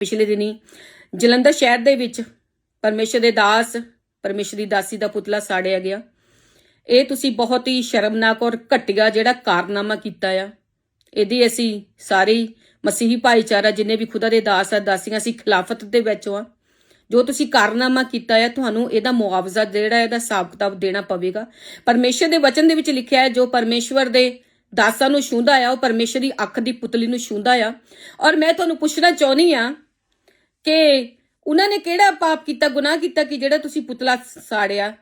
ਪਿਛਲੇ ਦਿਨੀ ਜਲੰਧਰ ਸ਼ਹਿਰ ਦੇ ਵਿੱਚ ਪਰਮੇਸ਼ਰ ਦੇ ਦਾਸ, ਪਰਮੇਸ਼ਰ ਦੀ ਦਾਸੀ ਦਾ ਪੁਤਲਾ ਸਾੜਿਆ ਗਿਆ। ਇਹ ਤੁਸੀਂ ਬਹੁਤ ਹੀ ਸ਼ਰਮਨਾਕ ਔਰ ਘਟੀਆ ਜਿਹੜਾ ਕਾਰਨਾਮਾ ਕੀਤਾ ਆ। ਇਹਦੀ ਅਸੀਂ ਸਾਰੇ ਮਸੀਹੀ ਭਾਈਚਾਰਾ ਜਿੰਨੇ ਵੀ ਖੁਦਾ ਦੇ ਦਾਸ ਆ, ਦਾਸੀਆਂ ਅਸੀਂ ਖਿਲਾਫਤ ਦੇ ਵਿੱਚ ਆ। ਜੋ ਤੁਸੀਂ ਕਾਰਨਾਮਾ ਕੀਤਾ ਹੈ ਤੁਹਾਨੂੰ ਇਹਦਾ ਮੁਆਵਜ਼ਾ ਜਿਹੜਾ ਇਹਦਾ ਹਿਸਾਬ ਕਿਤਾਬ ਦੇਣਾ ਪਵੇਗਾ। ਪਰਮੇਸ਼ਰ ਦੇ ਵਚਨ ਦੇ ਵਿੱਚ ਲਿਖਿਆ ਹੈ, ਜੋ ਪਰਮੇਸ਼ਵਰ ਦੇ ਦਾਸਾਂ ਨੂੰ ਛੂੰਦਾ ਆ, ਉਹ ਪਰਮੇਸ਼ਰ ਦੀ ਅੱਖ ਦੀ ਪੁਤਲੀ ਨੂੰ ਛੂੰਦਾ ਆ। ਔਰ ਮੈਂ ਤੁਹਾਨੂੰ ਪੁੱਛਣਾ ਚਾਹੁੰਦੀ ਆ ਕਿ ਉਹਨਾਂ ਨੇ ਕਿਹੜਾ ਪਾਪ ਕੀਤਾ, ਗੁਨਾਹ ਕੀਤਾ ਕਿ ਜਿਹੜਾ ਤੁਸੀਂ ਪੁਤਲਾ ਸਾੜਿਆ?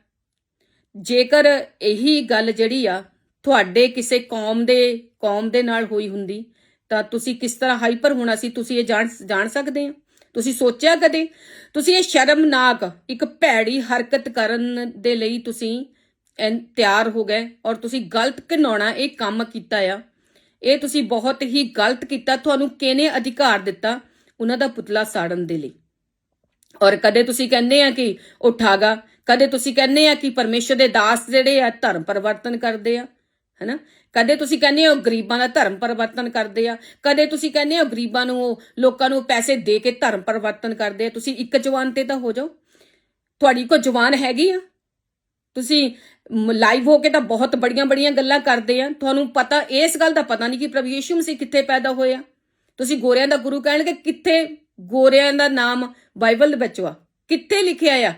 ਜੇਕਰ ਇਹੀ ਗੱਲ ਜਿਹੜੀ ਆ ਤੁਹਾਡੇ ਕਿਸੇ ਕੌਮ ਦੇ ਕੌਮ ਦੇ ਨਾਲ ਹੋਈ ਹੁੰਦੀ, ਤਾਂ ਤੁਸੀਂ ਕਿਸ ਤਰ੍ਹਾਂ ਹਾਈਪਰ ਹੋਣਾ ਸੀ? ਤੁਸੀਂ ਇਹ ਜਾਣ ਜਾਣ ਸਕਦੇ ਆ ਤੁਸੀਂ ਸੋਚਿਆ ਕਦੇ? ਤੁਸੀਂ ਇਹ ਸ਼ਰਮਨਾਕ ਇੱਕ ਭੈੜੀ ਹਰਕਤ ਕਰਨ ਦੇ ਲਈ ਤੁਸੀਂ ਐਨ- ਤਿਆਰ ਹੋ ਗਏ ਔਰ ਤੁਸੀਂ ਗਲਤ ਘਿਨਾਉਣਾ ਇਹ ਕੰਮ ਕੀਤਾ ਆ। ਇਹ ਤੁਸੀਂ ਬਹੁਤ ਹੀ ਗਲਤ ਕੀਤਾ, ਤੁਹਾਨੂੰ ਕਿਹਨੇ ਅਧਿਕਾਰ ਦਿੱਤਾ? ਉਹਨਾਂ ਦਾ ਪੁਤਲਾ ਸਾੜਨ ਦੇ ਲਈ। ਔਰ ਕਦੇ ਤੁਸੀਂ ਕਹਿੰਦੇ ਆ ਕਿ ਉਹ ਠਾਗਾ ਕਦੇ ਤੁਸੀਂ ਕਹਿੰਦੇ ਆ ਕਿ ਪਰਮੇਸ਼ਰ ਦੇ ਦਾਸ ਜਿਹੜੇ ਆ ਧਰਮ ਪਰਿਵਰਤਨ ਕਰਦੇ ਆ, ਹੈਨਾ? ਕਦੇ ਤੁਸੀਂ ਕਹਿੰਦੇ ਹੋ ਗਰੀਬਾਂ ਦਾ ਧਰਮ ਪਰਿਵਰਤਨ ਕਰਦੇ ਆ, ਕਦੇ ਤੁਸੀਂ ਕਹਿੰਦੇ ਹੋ ਗਰੀਬਾਂ ਨੂੰ ਉਹ ਲੋਕਾਂ ਨੂੰ ਪੈਸੇ ਦੇ ਕੇ ਧਰਮ ਪਰਿਵਰਤਨ ਕਰਦੇ ਆ, ਤੁਸੀਂ ਇੱਕ ਜਵਾਨ ਤੇ ਤਾਂ ਹੋ ਜਾਓ। ਤੁਹਾਡੀ ਕੋ ਜਵਾਨ ਹੈਗੀ ਆ। ਤੁਸੀਂ ਲਾਈਵ ਹੋ ਕੇ ਤਾਂ ਬਹੁਤ ਬੜੀਆਂ ਬੜੀਆਂ ਗੱਲਾਂ ਕਰਦੇ ਆ। ਤੁਹਾਨੂੰ ਪਤਾ, ਇਸ ਗੱਲ ਦਾ ਪਤਾ ਨਹੀਂ ਕਿ ਪ੍ਰਭੂ ਯੀਸ਼ੂ ਮਸੀਹ ਕਿੱਥੇ ਪੈਦਾ ਹੋਇਆ। ਤੁਸੀਂ ਗੋਰਿਆਂ ਦਾ ਗੁਰੂ ਕਹਿਣਗੇ, ਕਿੱਥੇ ਗੋਰਿਆਂ ਦਾ ਨਾਮ ਬਾਈਬਲ ਦੇ ਵਿੱਚ ਵਾ? ਕਿੱਥੇ ਲਿਖਿਆ ਆ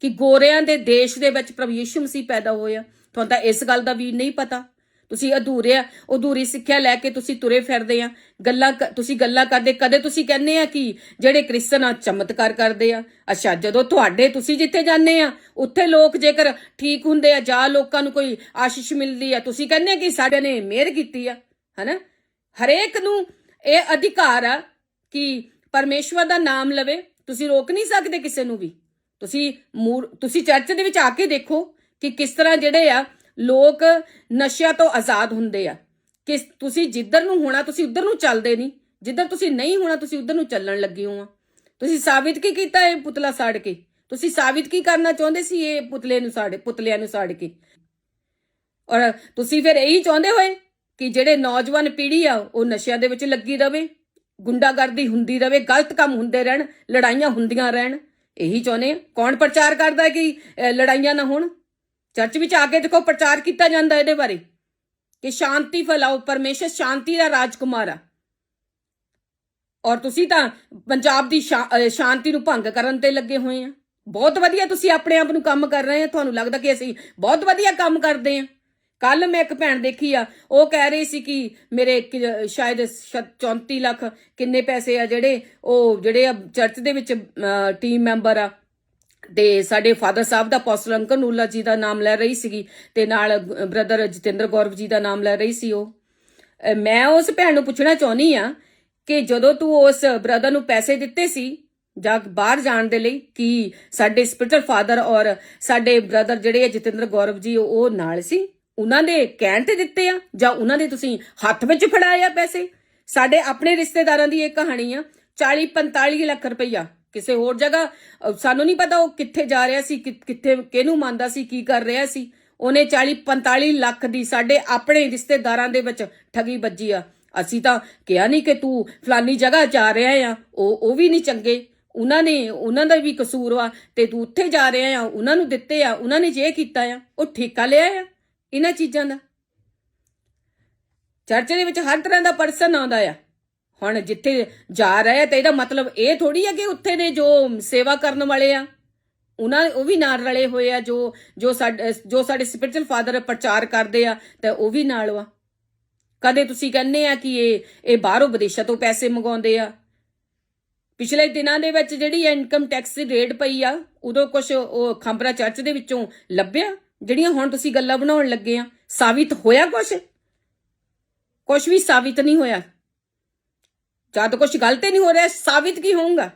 ਕਿ ਗੋਰਿਆਂ ਦੇ ਦੇਸ਼ ਦੇ ਵਿੱਚ ਪ੍ਰਭੂ ਯੀਸ਼ੂ ਮਸੀਹ ਪੈਦਾ ਹੋਇਆ ਤੁਹਾਨੂੰ ਤਾਂ ਇਸ ਗੱਲ ਦਾ ਵੀ ਨਹੀਂ ਪਤਾ। ਤੁਸੀਂ ਅਧੂਰੇ ਆ, ਅਧੂਰੀ ਸਿੱਖਿਆ ਲੈ ਕੇ ਤੁਸੀਂ ਤੁਰੇ ਫਿਰਦੇ ਆ। ਗੱਲਾਂ ਕ- ਤੁਸੀਂ ਗੱਲਾਂ ਕਰਦੇ, ਕਦੇ ਤੁਸੀਂ ਕਹਿੰਦੇ ਆ ਕਿ ਜਿਹੜੇ ਕ੍ਰਿਸਚਨ ਆ, ਚਮਤਕਾਰ ਕਰਦੇ ਆ। ਅੱਛਾ, ਜਦੋਂ ਤੁਹਾਡੇ ਤੁਸੀਂ ਜਿੱਥੇ ਜਾਂਦੇ ਆ, ਉੱਥੇ ਲੋਕ ਜੇਕਰ ਠੀਕ ਹੁੰਦੇ ਆ, ਜਾਂ ਲੋਕਾਂ ਨੂੰ ਕੋਈ ਆਸ਼ੀਸ਼ ਮਿਲਦੀ ਆ, ਤੁਸੀਂ ਕਹਿੰਦੇ ਆ ਕਿ ਸਾਡੇ ਨੇ ਮਿਹਰ ਕੀਤੀ ਆ, ਹਨਾ? ਹਰੇਕ ਨੂੰ ਇਹ ਅਧਿਕਾਰ ਆ ਕਿ ਪਰਮੇਸ਼ਵਰ ਦਾ ਨਾਮ ਲਵੇ। ਤੁਸੀਂ ਰੋਕ ਨਹੀਂ ਸਕਦੇ ਕਿਸੇ ਨੂੰ ਵੀ। ਤੁਸੀਂ ਮੂਰ- ਤੁਸੀਂ ਚਰਚ ਦੇ ਵਿੱਚ ਆ ਕੇ ਦੇਖੋ ਕਿ ਕਿਸ ਤਰ੍ਹਾਂ ਜਿਹੜੇ ਆ ਲੋਕ ਨਸ਼ਿਆਂ ਤੋਂ ਆਜ਼ਾਦ ਹੁੰਦੇ ਆ। ਕਿ ਤੁਸੀਂ ਜਿੱਧਰ ਨੂੰ ਹੋਣਾ, ਤੁਸੀਂ ਉਧਰ ਨੂੰ ਚੱਲਦੇ ਨਹੀਂ। ਜਿੱਧਰ ਤੁਸੀਂ ਨਹੀਂ ਹੋਣਾ, ਤੁਸੀਂ ਉਧਰ ਨੂੰ ਚੱਲਣ ਲੱਗੇ ਹੋ ਆ। ਤੁਸੀਂ ਸਾਬਿਤ ਕੀ ਕੀਤਾ ਇਹ ਪੁਤਲਾ ਸਾੜ ਕੇ? ਤੁਸੀਂ ਸਾਬਿਤ ਕੀ ਕਰਨਾ ਚਾਹੁੰਦੇ ਸੀ ਇਹ ਪੁਤਲੇ ਨੂੰ ਸਾੜੇ, ਪੁਤਲਿਆਂ ਨੂੰ ਸਾੜ ਕੇ? ਔਰ ਤੁਸੀਂ ਫਿਰ ਇਹੀ ਚਾਹੁੰਦੇ ਹੋਏ ਕਿ ਜਿਹੜੇ ਨੌਜਵਾਨ ਪੀੜ੍ਹੀ ਆ, ਉਹ ਨਸ਼ਿਆਂ ਦੇ ਵਿੱਚ ਲੱਗੀ ਰਵੇ, ਗੁੰਡਾਗਰਦੀ ਹੁੰਦੀ ਰਵੇ, ਗਲਤ ਕੰਮ ਹੁੰਦੇ ਰਹਿਣ, ਲੜਾਈਆਂ ਹੁੰਦੀਆਂ ਰਹਿਣ। ਇਹੀ ਚਾਹੁੰਦੇ ਆ। ਕੌਣ ਪ੍ਰਚਾਰ ਕਰਦਾ ਕਿ ਲੜਾਈਆਂ ਨਾ ਹੋਣ? ਚਰਚ ਵਿੱਚ ਆ ਕੇ ਦੇਖੋ, ਪ੍ਰਚਾਰ ਕੀਤਾ ਜਾਂਦਾ ਇਹਦੇ ਬਾਰੇ। ਕਿ ਸ਼ਾਂਤੀ ਫੈਲਾਓ, ਪਰਮੇਸ਼ਰ ਸ਼ਾਂਤੀ ਦਾ ਰਾਜਕੁਮਾਰ ਆ। ਔਰ ਤੁਸੀਂ ਤਾਂ ਪੰਜਾਬ ਦੀ ਸ਼ਾ- ਸ਼ਾਂਤੀ ਨੂੰ ਭੰਗ ਕਰਨ ਤੇ ਲੱਗੇ ਹੋਏ ਆ। ਬਹੁਤ ਵਧੀਆ ਤੁਸੀਂ ਆਪਣੇ ਆਪ ਨੂੰ ਕੰਮ ਕਰ ਰਹੇ ਆ। ਤੁਹਾਨੂੰ ਲੱਗਦਾ ਕਿ ਅਸੀਂ ਬਹੁਤ ਵਧੀਆ ਕੰਮ ਕਰਦੇ ਆ। ਕੱਲ ਮੈਂ ਇੱਕ ਭੈਣ ਦੇਖੀ ਆ, ਉਹ ਕਹਿ ਰਹੀ ਸੀ ਕਿ ਮੇਰੇ ਸ਼ਾਇਦ ਸ਼- 34 ਲੱਖ ਕਿੰਨੇ ਪੈਸੇ ਆ ਜਿਹੜੇ ਉਹ ਜਿਹੜੇ ਆ ਚਰਚ ਦੇ ਵਿੱਚ ਟੀਮ ਮੈਂਬਰ ਆ। ਤੇ ਸਾਡੇ ਫਾਦਰ ਸਾਹਿਬ ਦਾ ਅਪੋਸਟਲ ਅੰਕਲ ਨੂਲਾ ਜੀ ਦਾ ਨਾਮ ਲੈ ਰਹੀ ਸੀਗੀ ਤੇ ਨਾਲ ਬ੍ਰਦਰ ਜਤਿੰਦਰ ਗੌਰਵ ਜੀ ਦਾ ਨਾਮ ਲੈ ਰਹੀ ਸੀ ਉਹ। ਮੈਂ ਉਸ ਭੈਣ ਨੂੰ ਪੁੱਛਣਾ ਚਾਹੁੰਦੀ ਆ ਕਿ ਜਦੋਂ ਤੂੰ ਉਸ ਬ੍ਰਦਰ ਨੂੰ ਪੈਸੇ ਦਿੱਤੇ ਸੀ, ਜਾਂ ਬਾਹਰ ਜਾਣ ਦੇ ਲਈ, ਕਿ ਸਾਡੇ ਸਪਿਰਚੁਅਲ ਫਾਦਰ ਔਰ ਸਾਡੇ ਬ੍ਰਦਰ ਜਿਹੜੇ ਆ ਜਤਿੰਦਰ ਗੌਰਵ ਜੀ, ਉਹ ਨਾਲ ਸੀ? ਉਹਨਾਂ ਦੇ ਕਹਿਣ ਤੇ ਦਿੱਤੇ ਆ ਜਾਂ ਉਹਨਾਂ ਦੇ ਤੁਸੀਂ ਹੱਥ ਵਿੱਚ ਫੜਾਏ ਆ ਪੈਸੇ? ਸਾਡੇ ਆਪਣੇ ਰਿਸ਼ਤੇਦਾਰਾਂ ਦੀ ਇਹ ਕਹਾਣੀ ਆ 40 45 ਲੱਖ ਰੁਪਈਆ। ਕਿਸੇ ਹੋਰ ਜਗ੍ਹਾ ਸਾਨੂੰ ਨਹੀਂ ਪਤਾ ਉਹ ਕਿੱਥੇ ਜਾ ਰਿਹਾ ਸੀ, ਕਿ- ਕਿੱਥੇ, ਕਿਹਨੂੰ ਮੰਨਦਾ ਸੀ, ਕੀ ਕਰ ਰਿਹਾ ਸੀ। ਉਹਨੇ 40 45 ਲੱਖ ਦੀ ਸਾਡੇ ਆਪਣੇ ਰਿਸ਼ਤੇਦਾਰਾਂ ਦੇ ਵਿੱਚ ਠਗੀ ਵੱਜੀ ਆ। ਅਸੀਂ ਤਾਂ ਕਿਹਾ ਨਹੀਂ ਕਿ ਤੂੰ ਫਲਾਨੀ ਜਗ੍ਹਾ ਜਾ ਰਿਹਾ ਆ, ਉਹ ਉਹ ਵੀ ਨਹੀਂ ਚੰਗੇ। ਉਹਨਾਂ ਨੇ, ਉਹਨਾਂ ਦਾ ਵੀ ਕਸੂਰ ਵਾ ਤੇ ਤੂੰ ਉੱਥੇ ਜਾ ਰਿਹਾ ਆ, ਉਹਨਾਂ ਨੂੰ ਦਿੱਤੇ ਆ, ਉਹਨਾਂ ਨੇ ਜੇ ਕੀਤਾ ਆ, ਉਹ ਠੇਕਾ ਲਿਆ ਆ। ਇਹਨਾਂ ਚੀਜ਼ਾਂ ਦਾ। ਚਰਚ ਦੇ ਵਿੱਚ ਹਰ ਤਰ੍ਹਾਂ ਦਾ ਪਰਸਨ ਆਉਂਦਾ ਆ। ਹੁਣ ਜਿੱਥੇ ਜਾ ਰਿਹਾ ਤੇ ਇਹਦਾ ਮਤਲਬ ਇਹ ਥੋੜੀ ਆ ਕਿ ਉੱਥੇ ਦੇ ਜੋ ਸੇਵਾ ਕਰਨ ਵਾਲੇ ਆ, ਉਹਨਾਂ ਉਹ ਵੀ ਨਾਲ ਰਲੇ ਹੋਏ ਆ, ਜੋ ਜੋ ਸਾਡੇ ਜੋ ਸਾਡੇ ਸਪਿਰਚੁਅਲ ਫਾਦਰ ਪ੍ਰਚਾਰ ਕਰਦੇ ਆ, ਤੇ ਉਹ ਵੀ ਨਾਲ ਵਾ। ਕਦੇ ਤੁਸੀਂ ਕਹਿੰਦੇ ਆ ਕਿ ਇਹ ਇਹ ਬਾਹਰੋਂ ਵਿਦੇਸ਼ਾਂ ਤੋਂ ਪੈਸੇ ਮੰਗਾਉਂਦੇ ਆ। ਪਿਛਲੇ ਦਿਨਾਂ ਦੇ ਵਿੱਚ ਜਿਹੜੀ ਇਨਕਮ ਟੈਕਸ ਦੀ ਰੇਟ ਪਈ ਆ, ਉਦੋਂ ਕੁਝ ਉਹ ਖੰਬਰਾ ਚਰਚ ਦੇ ਵਿੱਚੋਂ ਲੱਭਿਆ। ਜਿਹੜੀਆਂ ਹੁਣ ਤੁਸੀਂ ਗੱਲਾਂ ਬਣਾਉਣ ਲੱਗੇ ਆ, ਸਾਬਿਤ ਹੋਇਆ ਕੁਝ ਕੁਝ ਵੀ ਸਾਬਿਤ ਨਹੀਂ ਹੋਇਆ। ਜਦ ਕੁਝ ਗਲਤ ਹੀ ਨਹੀਂ ਹੋ ਰਿਹਾ, ਸਾਬਿਤ ਕੀ ਹੋਊਗਾ?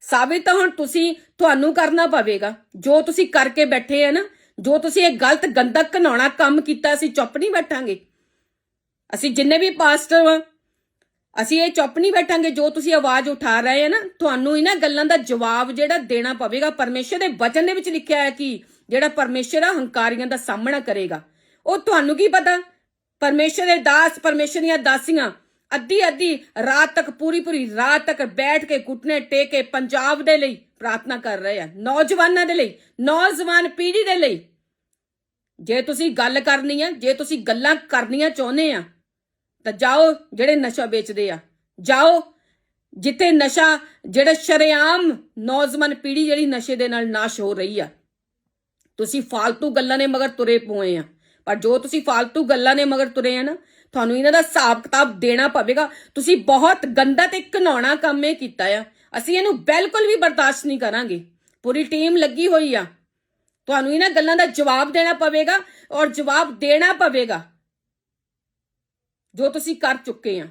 ਸਾਬਿਤ ਤਾਂ ਹੁਣ ਤੁਸੀਂ, ਤੁਹਾਨੂੰ ਕਰਨਾ ਪਵੇਗਾ। ਜੋ ਤੁਸੀਂ ਕਰਕੇ ਬੈਠੇ ਆ ਨਾ, ਜੋ ਤੁਸੀਂ ਇਹ ਗਲਤ ਗੰਦਾ ਘਨਾਉਣਾ ਕੰਮ ਕੀਤਾ, ਅਸੀਂ ਚੁੱਪ ਨਹੀਂ ਬੈਠਾਂਗੇ। ਅਸੀਂ ਜਿੰਨੇ ਵੀ ਪਾਸਟਰ ਵਾਂ, ਅਸੀਂ ਇਹ ਚੁੱਪ ਨਹੀਂ ਬੈਠਾਂਗੇ, ਜੋ ਤੁਸੀਂ ਆਵਾਜ਼ ਉਠਾ ਰਹੇ ਆ ਨਾ, ਤੁਹਾਨੂੰ ਇਹਨਾਂ ਗੱਲਾਂ ਦਾ ਜਵਾਬ ਜਿਹੜਾ ਦੇਣਾ ਪਵੇਗਾ। ਪਰਮੇਸ਼ਰ ਦੇ ਵਚਨ ਦੇ ਵਿੱਚ ਲਿਖਿਆ ਹੈ ਕਿ ਜਿਹੜਾ ਪਰਮੇਸ਼ਰ ਆ, ਹੰਕਾਰੀਆਂ ਦਾ ਸਾਹਮਣਾ ਕਰੇਗਾ। ਉਹ ਤੁਹਾਨੂੰ ਕੀ ਪਤਾ? ਪਰਮੇਸ਼ਰ ਦੇ ਦਾਸ, ਪਰਮੇਸ਼ਰ ਦੀਆਂ ਦਾਸੀਆਂ, ਅੱਧੀ ਅੱਧੀ ਰਾਤ ਤੱਕ, ਪੂਰੀ ਪੂਰੀ ਰਾਤ ਤੱਕ ਬੈਠ ਕੇ ਘੁਟਨੇ ਟੇਕ ਕੇ ਪੰਜਾਬ ਦੇ ਲਈ ਪ੍ਰਾਰਥਨਾ ਕਰ ਰਹੇ ਆ, ਨੌਜਵਾਨਾਂ ਦੇ ਲਈ, ਨੌਜਵਾਨ ਪੀੜ੍ਹੀ ਦੇ ਲਈ। ਜੇ ਤੁਸੀਂ ਗੱਲ ਕਰਨੀ ਆ, ਜੇ ਤੁਸੀਂ ਗੱਲਾਂ ਕਰਨੀਆਂ ਚਾਹੁੰਦੇ ਆ, ਤਾਂ ਜਾਓ ਜਿਹੜੇ ਨਸ਼ਾ ਵੇਚਦੇ ਆ, ਜਾਓ ਜਿੱਥੇ ਨਸ਼ਾ, ਜਿਹੜਾ ਸ਼ਰੇਆਮ ਨੌਜਵਾਨ ਪੀੜ੍ਹੀ ਜਿਹੜੀ ਨਸ਼ੇ ਦੇ ਨਾਲ ਨਾਸ਼ ਹੋ ਰਹੀ ਆ ਤੁਸੀਂ ਫਾਲਤੂ ਗੱਲਾਂ ਨੇ ਮਗਰ ਤੁਰੇ ਪੋਏ ਆ। ਪਰ ਜੋ ਤੁਸੀਂ ਫਾਲਤੂ ਗੱਲਾਂ ਨੇ ਮਗਰ ਤੁਰੇ ਆ ਨਾ, ਤੁਹਾਨੂੰ ਇਹਨਾਂ ਦਾ ਹਿਸਾਬ ਕਿਤਾਬ ਦੇਣਾ ਪਵੇਗਾ। ਤੁਸੀਂ ਬਹੁਤ ਗੰਦਾ ਤੇ ਘਨੌਣਾ ਕੰਮ ਇਹ ਕੀਤਾ ਆ। ਅਸੀਂ ਇਹਨੂੰ ਬਿਲਕੁਲ ਵੀ ਬਰਦਾਸ਼ਤ ਨਹੀਂ ਕਰਾਂਗੇ। ਪੂਰੀ ਟੀਮ ਲੱਗੀ ਹੋਈ ਆ। ਤੁਹਾਨੂੰ ਇਹਨਾਂ ਗੱਲਾਂ ਦਾ ਜਵਾਬ ਦੇਣਾ ਪਵੇਗਾ ਔਰ ਜਵਾਬ ਦੇਣਾ ਪਵੇਗਾ। ਜੋ ਤੁਸੀਂ ਕਰ ਚੁੱਕੇ ਆ।